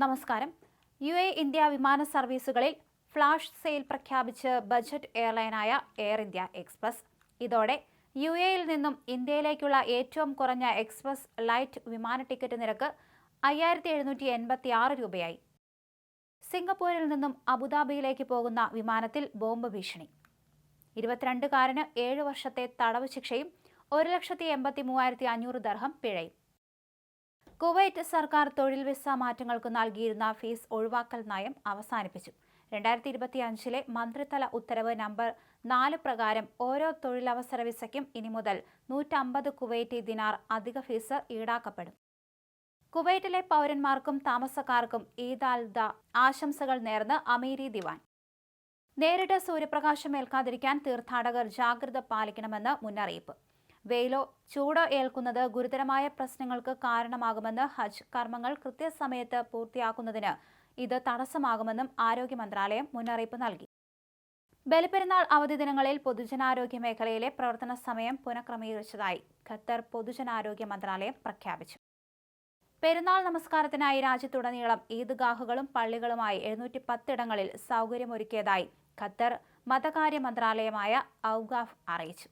നമസ്കാരം. U A India വിമാന സർവീസുകളിൽ ഫ്ലാഷ് സെയിൽ പ്രഖ്യാപിച്ച് ബജറ്റ് എയർലൈനായ എയർ ഇന്ത്യ എക്സ്പ്രസ്. ഇതോടെ യു എയിൽ നിന്നും ഇന്ത്യയിലേക്കുള്ള ഏറ്റവും കുറഞ്ഞ എക്സ്പ്രസ് ലൈറ്റ് വിമാന ടിക്കറ്റ് നിരക്ക് അയ്യായിരത്തി എഴുന്നൂറ്റി എൺപത്തി ആറ് രൂപയായി. സിംഗപ്പൂരിൽ നിന്നും അബുദാബിയിലേക്ക് പോകുന്ന വിമാനത്തിൽ ബോംബ് ഭീഷണി. ഇരുപത്തിരണ്ടുകാരന് ഏഴ് വർഷത്തെ തടവ് ശിക്ഷയും ഒരു ലക്ഷത്തി എൺപത്തി മൂവായിരത്തി അഞ്ഞൂറ് ദർഹം പിഴയും. കുവൈറ്റ് സർക്കാർ തൊഴിൽ വിസ മാറ്റങ്ങൾക്ക് നൽകിയിരുന്ന ഫീസ് ഒഴിവാക്കൽ നയം അവസാനിപ്പിച്ചു. രണ്ടായിരത്തി ഇരുപത്തി അഞ്ചിലെ മന്ത്രിതല ഉത്തരവ് നമ്പർ നാല് പ്രകാരം ഓരോ തൊഴിലവസര വിസയ്ക്കും ഇനി മുതൽ നൂറ്റമ്പത് കുവൈറ്റി ദിനാർ അധിക ഫീസ് ഈടാക്കപ്പെടും. കുവൈറ്റിലെ പൗരന്മാർക്കും താമസക്കാർക്കും ഈദ് അൽ ദ ആശംസകൾ നേർന്ന് അമീരി ദിവാൻ. നേരിട്ട് സൂര്യപ്രകാശം ഏൽക്കാതിരിക്കാൻ തീർത്ഥാടകർ ജാഗ്രത പാലിക്കണമെന്ന് മുന്നറിയിപ്പ്. വെയിലോ ചൂടോ ഏൽക്കുന്നത് ഗുരുതരമായ പ്രശ്നങ്ങൾക്ക് കാരണമാകുമെന്ന് ഹജ്ജ് കർമ്മങ്ങൾ കൃത്യസമയത്ത് പൂർത്തിയാക്കുന്നതിന് ഇത് തടസ്സമാകുമെന്നും ആരോഗ്യ മന്ത്രാലയം മുന്നറിയിപ്പ് നൽകി. ബലിപ്പെരുന്നാൾ അവധി ദിനങ്ങളിൽ പൊതുജനാരോഗ്യ മേഖലയിലെ പ്രവർത്തന സമയം പുനഃക്രമീകരിച്ചതായി ഖത്തർ പൊതുജനാരോഗ്യ മന്ത്രാലയം പ്രഖ്യാപിച്ചു. പെരുന്നാൾ നമസ്കാരത്തിനായി രാജ്യത്തുടനീളം ഈദ്ഗാഹുകളും പള്ളികളുമായി എഴുന്നൂറ്റി പത്തിടങ്ങളിൽ സൗകര്യമൊരുക്കിയതായി ഖത്തർ മതകാര്യ മന്ത്രാലയമായ ഔഗാഫ് അറിയിച്ചു.